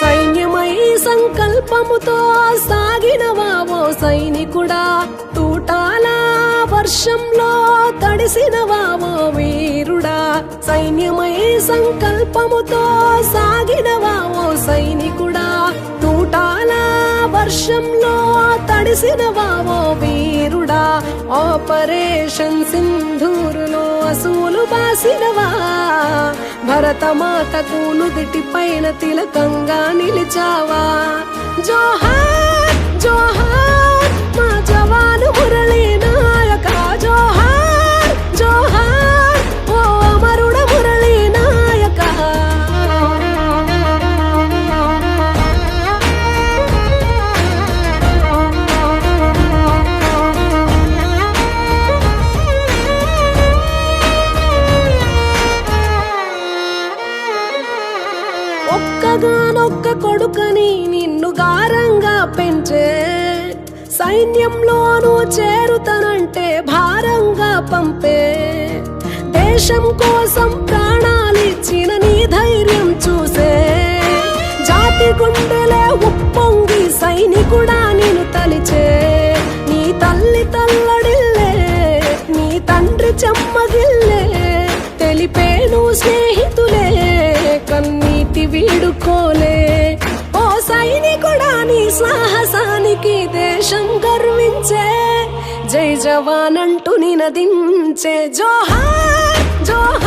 సైన్యమై సంకల్పముతో సాగినవావో సైనికుడా? తూటాల వర్షంలో తడిసినవావో వీరుడా? సైన్యమై సంకల్పముతో సాగినవావో వర్షంలో తడిసిన వావో వీరుడా. ఆపరేషన్ సింధూరులో అసూలు బాసినవా. భరతమాతకు నుదిటి పైన తిలకంగా నిలిచావా. జోహార్ జోహార్. ఒక్కగానొక్క కొడుకని నిన్ను గారంగా పెంచే? సైన్యంలోనూ చేరుతనంటే భారంగా పంపే? దేశం కోసం ప్రాణాలిచ్చిన నీ ధైర్యం చూసే? జాతి గుండెలే ఉప్పొంగి సైనికుడా నేను తలిచే? నీ తల్లి తల్లడిల్లే నీ తండ్రి చెమ్మగిల్లే సాహసానికి దేశం గర్వించే జై జవాన్ అంటూ నినదించే జోహార్ జోహార్.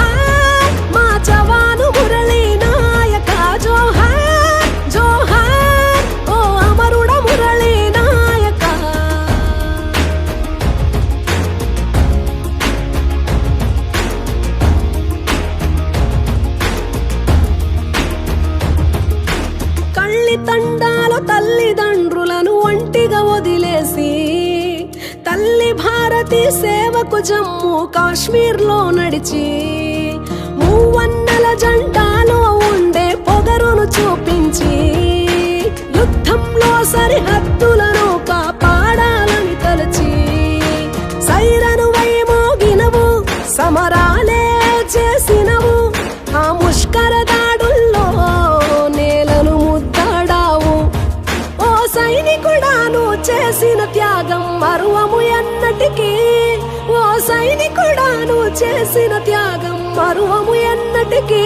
తల్లి తండాల తల్లిదండ్రులను ఒంటిగా వదిలేసి తల్లి భారతి సేవకు జమ్మూ కాశ్మీర్లో నడిచి మూవన్నెల జంటాలో ఉండే పొగరును చూపించి యుద్ధంలో సరిహద్దులను కాపాడాలని తలచి సైరను వైమోగినవు సమరా సైనికుడాను చేసిన త్యాగం మరువము ఎన్నటికీ.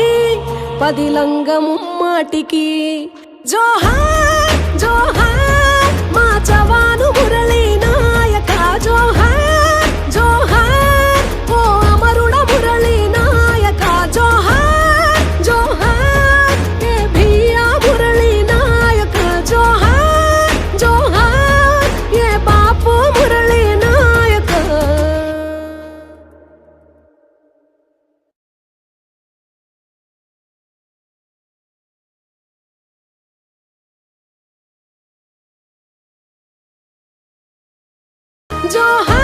పదిలంగము మాటికి. జోహార్ జోహార్ మా చవాను మురళీ జోహార్